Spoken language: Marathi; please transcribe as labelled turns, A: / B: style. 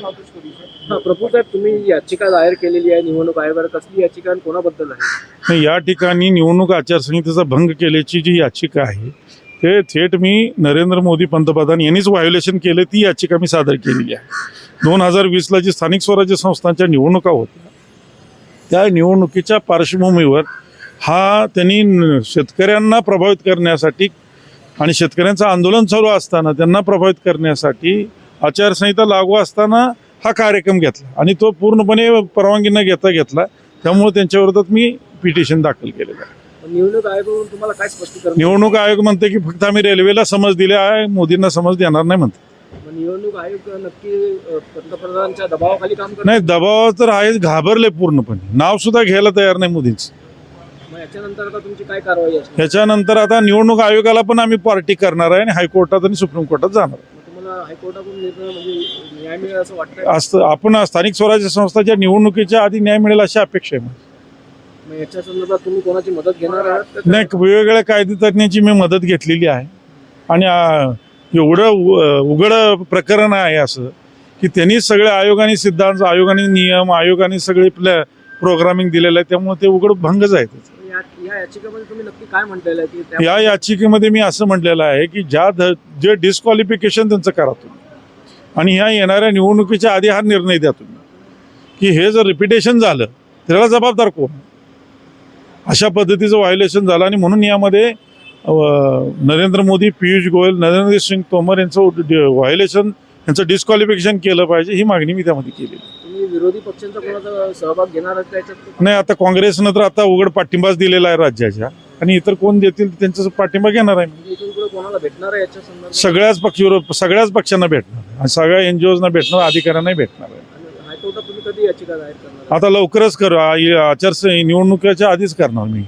A: साहेब तुम्ही याचिका दायर केलेली आहे निवडणूक आयोगावर कसली याचिका आणि कोणाबद्दल आहे?
B: नाही, या ठिकाणी निवडणूक आचारसंहितेचा भंग केल्याची जी याचिका आहे ते थेट मी नरेंद्र मोदी पंतप्रधान यांनीच व्हायोलेशन केलं ती याचिका मी सादर केलेली आहे. दोन हजार वीसला जी स्थानिक स्वराज्य संस्थांच्या निवडणुका होत्या त्या निवडणुकीच्या पार्श्वभूमीवर हा त्यांनी शेतकऱ्यांना प्रभावित करण्यासाठी आणि शेतकऱ्यांचं आंदोलन चालू असताना त्यांना प्रभावित करण्यासाठी आचारसंहिता लागू असताना हा कार्यक्रम घेतला आणि तो पूर्णपणे परवानगी न घेता घेतला. त्यामुळे त्यांच्या विरोधात मी पिटिशन दाखल केलेलं आहे.
A: निवडणूक आयोगाकडून तुम्हाला काय स्पष्टीकरण
B: निवडणूक आयोग म्हणते की फक्त आम्ही रेल्वेला समज दिले आहे मोदींना समज देणार नाही म्हणते.
A: निवडणूक आयोग नक्की पंतप्रधानांच्या दबावाखाली काम करतो?
B: नाही दबाव तर आहे घाबरले पूर्णपणे. नाव सुद्धा घ्यायला तयार नाही मोदींचं.
A: मग याच्यानंतर आता तुमची काय कारवाई
B: त्याच्यानंतर आता निवडणूक आयोगाला पण आम्ही पार्टी करणार आहे आणि हायकोर्टात आणि सुप्रीम कोर्टात जाणार आहे.
A: हायकोर्टाकडून निर्णय म्हणजे न्याय मिळेल असं
B: आपण स्थानिक स्वराज्य संस्थाच्या निवडणुकीच्या आधी न्याय मिळेल अशी अपेक्षा आहे माझी.
A: मग याच्या संदर्भात तुम्ही कोणाची मदत घेणार आहात का?
B: नाही वेगवेगळ्या कायदे तज्ञांची मी मदत घेतलेली आहे आणि आ, एवढं उ- उघड प्रकरण आहे असं की त्यांनी सगळे आयोगाने सिद्धांत आयोगाने नियम आयोगाने सगळे प्रोग्रामिंग दिलेलं आहे त्यामुळे ते उघड भंगच आहे त्याचं.
A: या याचिकेमध्ये तुम्ही नक्की काय म्हणताय की
B: या याचिकेमध्ये मी असं म्हटलेलं आहे की ज्या ध- जे डिस्क्वालिफिकेशन त्यांचं करा तुम्ही. आणि ह्या येणाऱ्या निवडणुकीच्या आधी हा निर्णय द्या तुम्ही. की हे जर रिपिटेशन झालं त्याला जबाबदार कोण? अशा पद्धतीचं व्हायोलेशन झालं आणि म्हणून यामध्ये अं, नरेंद्र मोदी पियुष गोयल नरेंद्र सिंग तोमर यांचं व्हायोलेशन यांचं डिस्क्वालिफिकेशन केलं पाहिजे ही मागणी मी त्यामध्ये.
A: तुम्ही विरोधी पक्षांचा कोणाचा सहभाग घेणार
B: नाही आता काँग्रेसनं तर आता उघड पाठिंबाच दिलेला आहे राज्याच्या. आणि इतर कोण देतील त्यांचा पाठिंबा घेणार आहे.
A: म्हणजे भेटणार आहे
B: सगळ्याच पक्ष सगळ्याच पक्षांना भेटणार सगळ्या एनजीओजना भेटणार अधिकाऱ्यांनाही भेटणार आहे? आता लवकरच करू. आचारसंहिता निवडणुकीच्या आधीच करणार मी.